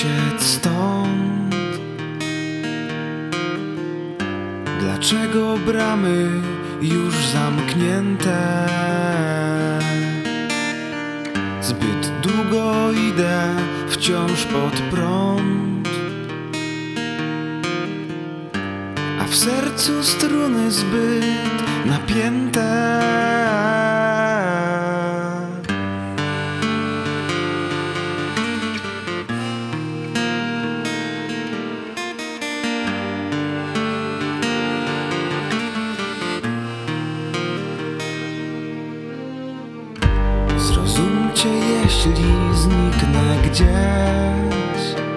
Uciec stąd? Dlaczego bramy już zamknięte? Zbyt długo idę wciąż pod prąd, a w sercu struny zbyt napięte. Jeśli zniknę gdzieś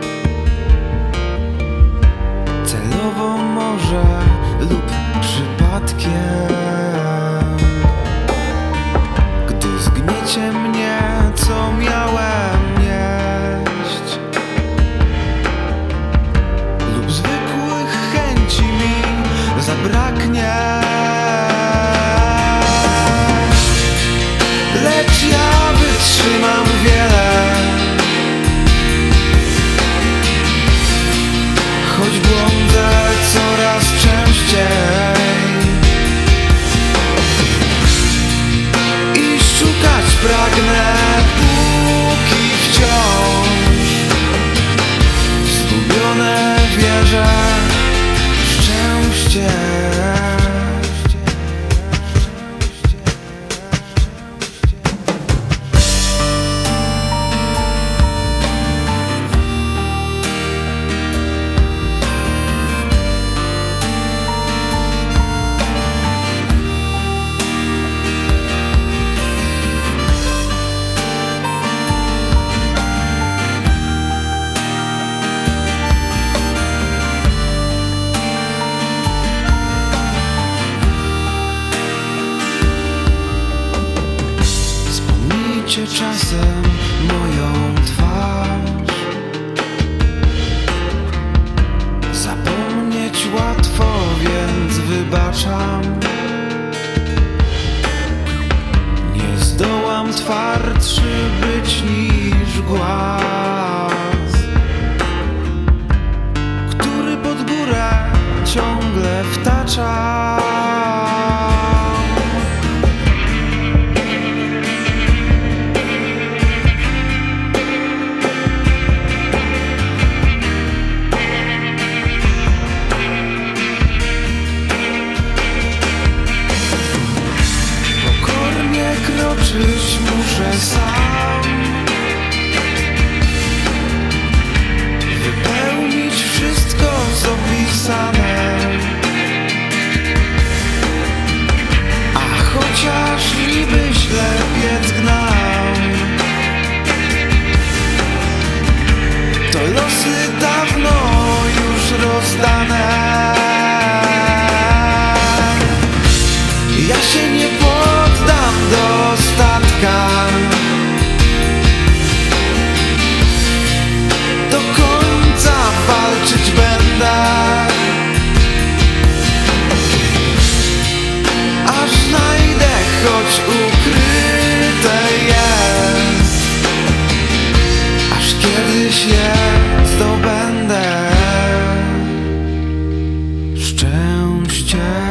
choć błąd Wspomnijcie czasem moją twarz. Zapomnieć łatwo, więc wybaczam. Nie zdołam twardszy być niż głaz Który pod górę ciągle wtacza Wypełnić wszystko co pisane. A chociaż niby źle piec gnał To losy dawno już rozdane się zdobędę szczęście.